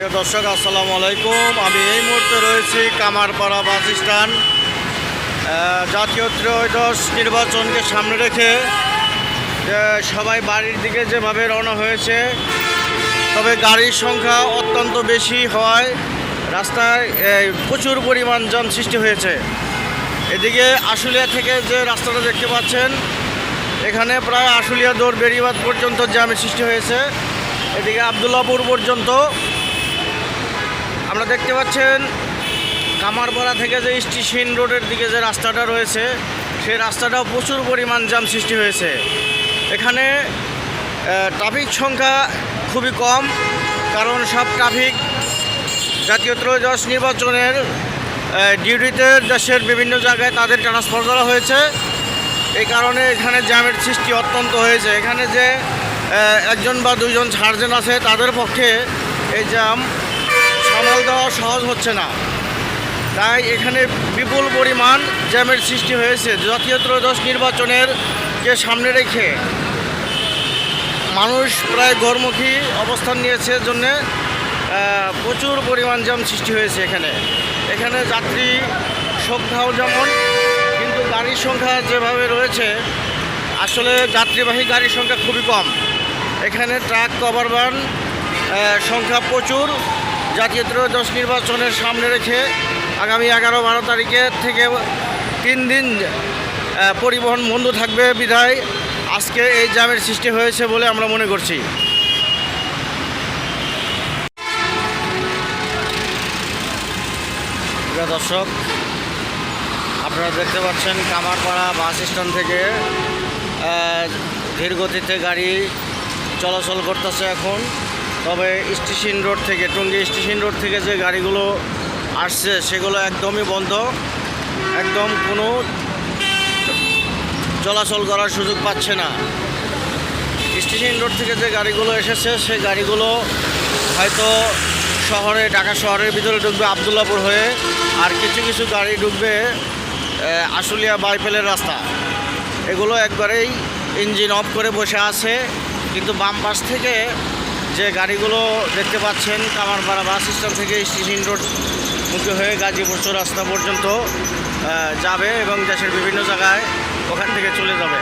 দর্শক, আসসালামু আলাইকুম। আমি এই মুহূর্তে রয়েছি কামারপাড়া বাস স্ট্যান্ড। জাতীয় ত্রয়োদশ নির্বাচনকে সামনে রেখে সবাই বাড়ির দিকে যেভাবে রওনা হয়েছে, তবে গাড়ির সংখ্যা অত্যন্ত বেশি হওয়ায় রাস্তায় প্রচুর পরিমাণ জ্যাম সৃষ্টি হয়েছে। এদিকে আশুলিয়া থেকে যে রাস্তাটা দেখতে পাচ্ছেন, এখানে প্রায় আশুলিয়া দৌড় বেরিবাদ পর্যন্ত জ্যামের সৃষ্টি হয়েছে। এদিকে আবদুল্লাপুর পর্যন্ত আমরা দেখতে পাচ্ছেন কামারপাড়া থেকে যে স্টেশন রোডের দিকে যে রাস্তাটা রয়েছে, সেই রাস্তাটাও প্রচুর পরিমাণ জ্যাম সৃষ্টি হয়েছে। এখানে ট্রাফিক সংখ্যা খুবই কম, কারণ সব ট্রাফিক জাতীয় ত্রয়োদশ নির্বাচনের ডিউটিতে দেশের বিভিন্ন জায়গায় তাদের ট্রান্সফার করা হয়েছে। এই কারণে এখানে জ্যামের সৃষ্টি অত্যন্ত হয়েছে। এখানে যে একজন বা দুজন সার্জেন আছে, তাদের পক্ষে এই জ্যাম সামাল দেওয়া সহজ হচ্ছে না। তাই এখানে বিপুল পরিমাণ জ্যামের সৃষ্টি হয়েছে। জাতীয় ত্রয়োদশ নির্বাচনের কে সামনে রেখে মানুষ প্রায় গড়মুখী অবস্থান নিয়েছে জন্যে প্রচুর পরিমাণ জ্যাম সৃষ্টি হয়েছে এখানে। এখানে যাত্রী সংখ্যাও যেমন, কিন্তু গাড়ির সংখ্যা যেভাবে রয়েছে, আসলে যাত্রীবাহী গাড়ির সংখ্যা খুবই কম। এখানে ট্রাক কভার ভ্যান সংখ্যা প্রচুর। জাতীয় ত্রয়োদশ নির্বাচনের সামনে রেখে আগামী এগারো বারো তারিখে থেকে তিন দিন পরিবহন বন্ধ থাকবে বিধায়। আজকে এই জ্যামের সৃষ্টি হয়েছে বলে আমরা মনে করছি। দর্শক, আপনারা দেখতে পাচ্ছেন কামারপাড়া বাস স্ট্যান্ড থেকে ধীর গতিতে গাড়ি চলাচল করতেছে এখন। তবে স্টেশন রোড থেকে, টঙ্গী স্টেশন রোড থেকে যে গাড়িগুলো আসছে, সেগুলো একদমই বন্ধ। একদম কোনো চলাচল করার সুযোগ পাচ্ছে না। স্টেশন রোড থেকে যে গাড়িগুলো এসেছে সেই গাড়িগুলো হয়তো শহরে, ঢাকা শহরের ভিতরে ঢুকবে আবদুল্লাপুর হয়ে, আর কিছু কিছু গাড়ি ঢুকবে আশুলিয়া বাইপেলের রাস্তা। এগুলো একবারেই ইঞ্জিন অফ করে বসে আছে, কিন্তু বাম পাশ থেকে যে গাড়িগুলো দেখতে পাচ্ছেন, কামারপাড়া বাস স্ট্যান্ড থেকে স্টেশন রোড মুখে হয়ে গাজীপুর রাস্তা পর্যন্ত যাবে এবং দেশের বিভিন্ন জায়গায় ওখান থেকে চলে যাবে।